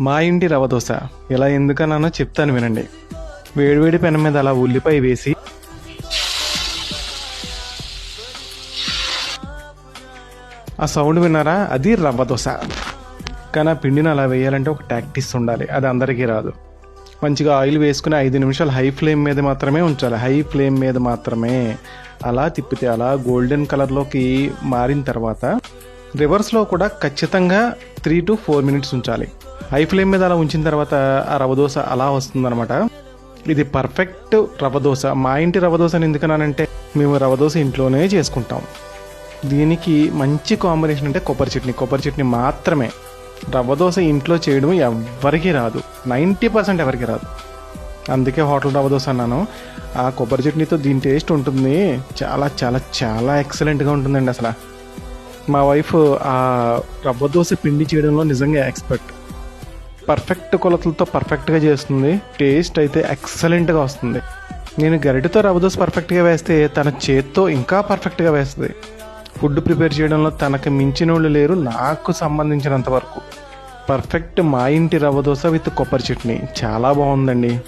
మా ఇంటి రవ దోశ. ఇలా ఎందుకన్నానో చెప్తాను వినండి. వేడివేడి పెనం మీద అలా ఉల్లిపాయ వేసి ఆ సౌండ్ విన్నారా? అది రవ్వ దోశ. కానీ ఆ పిండిని అలా వేయాలంటే ఒక టాక్టీస్ ఉండాలి. అది అందరికీ రాదు. మంచిగా ఆయిల్ వేసుకుని ఐదు నిమిషాలు హై ఫ్లేమ్ మీద మాత్రమే ఉంచాలి. హై ఫ్లేమ్ మీద మాత్రమే. అలా తిప్పితే అలా గోల్డెన్ కలర్లోకి మారిన తర్వాత రివర్స్లో కూడా ఖచ్చితంగా త్రీ టు ఫోర్ మినిట్స్ ఉంచాలి. హై ఫ్లేమ్ మీద అలా ఉంచిన తర్వాత ఆ రవ దోశ అలా వస్తుందన్నమాట. ఇది పర్ఫెక్ట్ రవ దోశ. మా ఇంటి రవ్వ దోశ అని ఎందుకన్నానంటే మేము రవ దోశ ఇంట్లోనే చేసుకుంటాం. దీనికి మంచి కాంబినేషన్ అంటే కొబ్బరి చట్నీ. కొబ్బరి చట్నీ మాత్రమే. రవ్వ దోశ ఇంట్లో చేయడం ఎవ్వరికీ రాదు. నైంటీ పర్సెంట్ ఎవరికి రాదు. అందుకే హోటల్ రవ్వ దోశ అన్నాను. ఆ కొబ్బరి చట్నీతో దీని టేస్ట్ ఉంటుంది. చాలా చాలా చాలా ఎక్సలెంట్గా ఉంటుందండి అసలు. మా వైఫ్ ఆ రవ్వ దోశ పిండి చేయడంలో నిజంగా ఎక్స్పర్ట్. పర్ఫెక్ట్ కొలతలతో పర్ఫెక్ట్గా చేస్తుంది. టేస్ట్ అయితే ఎక్సలెంట్గా వస్తుంది. నేను గరిటతో రవ్వ దోశ పర్ఫెక్ట్గా వేస్తే తన చేత్తో ఇంకా పర్ఫెక్ట్గా వేస్తుంది. ఫుడ్ ప్రిపేర్ చేయడంలో తనకు మించిన వాళ్ళు లేరు నాకు సంబంధించినంత వరకు. పర్ఫెక్ట్ మా ఇంటి రవ్వ దోశ విత్ కొబ్బరి చట్నీ. చాలా బాగుందండి.